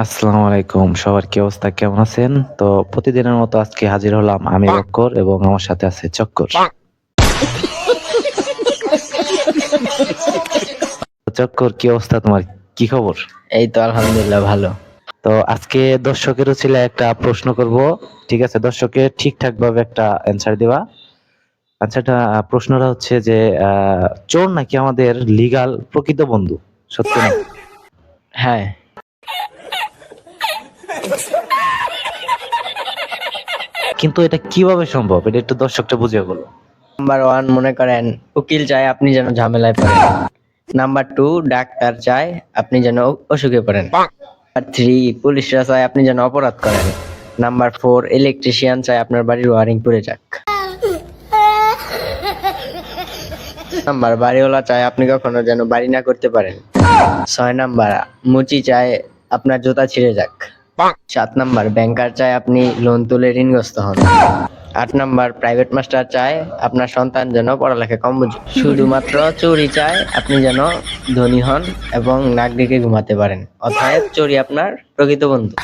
আসসালামু আলাইকুম সবার কি অবস্থা? কেমন আছেন? তো প্রতিদিনের মতো আজকে হাজির হলাম আমি অক্কর এবং আমার সাথে আছে চক্কর। চক্কর কি অবস্থা তোমার? কি খবর? এই তো আলহামদুলিল্লাহ ভালো। তো আজকে দর্শকেরও ছিল একটা প্রশ্ন করব ঠিক আছে? দর্শকের ঠিকঠাক ভাবে একটা অ্যান্সার দেওয়া। আচ্ছাটা প্রশ্নটা হচ্ছে যে আহ, চোর নাকি আমাদের লিগাল প্রকৃত বন্ধু? সত্যি না? হ্যাঁ। কিন্তু এটা কীভাবে সম্ভব? এটা একটু দর্শকটা বুঝিয়ে বলো। নাম্বার ওয়ান মনে করেন, উকিল চায় আপনি যেন ঝামেলায় পড়েন। নাম্বার টু ডাক্তার চায় আপনি যেন অসুখে পড়েন। নাম্বার থ্রি পুলিশরা চায় আপনি যেন অপরাধ করেন। নাম্বার ফোর ইলেকট্রিশিয়ান চায় আপনার বাড়ির ওয়ারিং পুড়ে যাক। নাম্বার বাড়িওয়ালা চায় আপনি কখনো যেন বাড়ি না করতে পারেন। ছয় নাম্বার মুচি চায় আপনার জুতা ছিঁড়ে যাক। সাত নাম্বার ব্যাংকার চায় আপনি লোন তুলে ঋণগ্রস্ত হন। আট নাম্বার প্রাইভেট মাস্টার চায় আপনার সন্তান যেন পড়ালেখা কম বুঝে। শুধুমাত্র চুরি চায় আপনি যেন ধনী হন এবং নাক ডেকে ঘুমাতে পারেন। অর্থাৎ চুরি আপনার প্রকৃত বন্ধু।